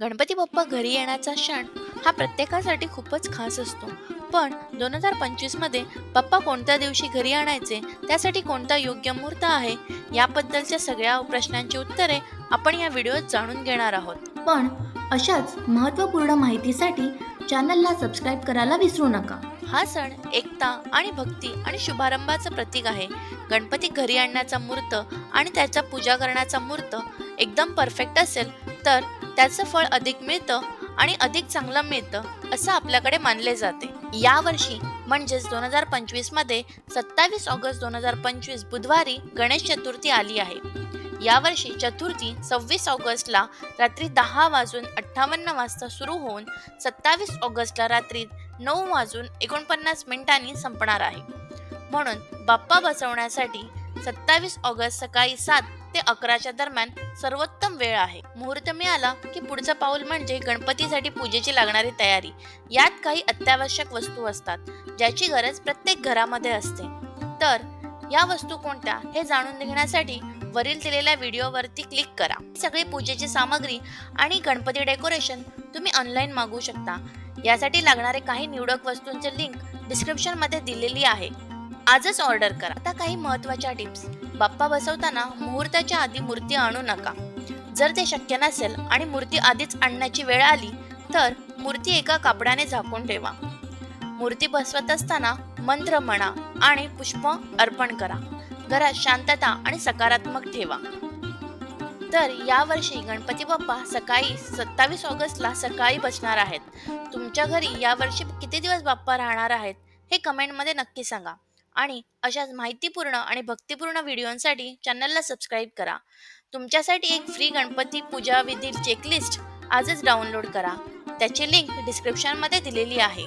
गणपती बाप्पा घरी येण्याचा क्षण हा प्रत्येकासाठी खूपच खास असतो. पण दोन हजार पंचवीसमध्ये बाप्पा कोणत्या दिवशी घरी आणायचे त्यासाठी कोणता योग्य मुहूर्त आहे याबद्दलच्या सगळ्या प्रश्नांची उत्तरे आपण या व्हिडिओत जाणून घेणार आहोत. पण अशाच महत्त्वपूर्ण माहितीसाठी चॅनलला सबस्क्राईब करायला विसरू नका. हा सण एकता आणि भक्ती आणि शुभारंभाचं प्रतीक आहे. गणपती घरी आणण्याचा मुहूर्त आणि त्याचा पूजा करण्याचा मुहूर्त एकदम परफेक्ट असेल तर त्याचं फळ अधिक मिळतं आणि अधिक चांगलं मिळतं असं आपल्याकडे मानले जाते. यावर्षी म्हणजेच दोन हजार पंचवीसमध्ये सत्तावीस ऑगस्ट दोन हजार पंचवीस बुधवारी गणेश चतुर्थी आली आहे. यावर्षी चतुर्थी सव्वीस ऑगस्टला रात्री दहा वाजून अठ्ठावन्न वाजता सुरू होऊन सत्तावीस ऑगस्टला रात्री नऊ वाजून एकोणपन्नास मिनिटांनी संपणार आहे. म्हणून बाप्पा बसवण्यासाठी सत्तावीस ऑगस्ट सकाळी सात ते अकराच्या दरम्यान सर्वोत्तम वेळ आहे. मुहूर्त मिळाला की पुढचं पाऊल म्हणजे गणपतीसाठी पूजेची लागणारी तयारी. यात काही अत्यावश्यक वस्तू असतात ज्याची गरज प्रत्येक घरामध्ये असते. तर या वस्तू कोणत्या हे जाणून घेण्यासाठी वरील दिलेल्या व्हिडिओवरती क्लिक करा. सगळी पूजेची सामग्री आणि गणपती डेकोरेशन तुम्ही ऑनलाईन मागवू शकता. यासाठी लागणारे काही निवडक वस्तूंचे लिंक डिस्क्रिप्शनमध्ये दिलेली आहे. आजच ऑर्डर करा. आता काही महत्त्वाच्या टिप्स. बाप्पा बसवताना मुहूर्ताच्या आधी मूर्ती आणू नका. जर ते शक्य नसेल आणि मूर्ती आधीच आणण्याची वेळ आली तर मूर्ती एका कापडाने झाकून ठेवा. मूर्ती बसवत असताना मंत्र म्हणा आणि पुष्प अर्पण करा. घरात शांतता आणि सकारात्मक ठेवा. तर यावर्षी गणपती बाप्पा सकाळी सत्तावीस ऑगस्टला सकाळी बसणार आहेत. तुमच्या घरी यावर्षी किती दिवस बाप्पा राहणार आहेत हे कमेंटमध्ये नक्की सांगा. आणि अशाच माहितीपूर्ण आणि भक्तिपूर्ण व्हिडिओंसाठी चॅनलला सबस्क्राईब करा. तुमच्यासाठी एक फ्री गणपती पूजा विधी चेकलिस्ट आजच डाउनलोड करा. त्याची लिंक डिस्क्रिप्शनमध्ये दिलेली आहे.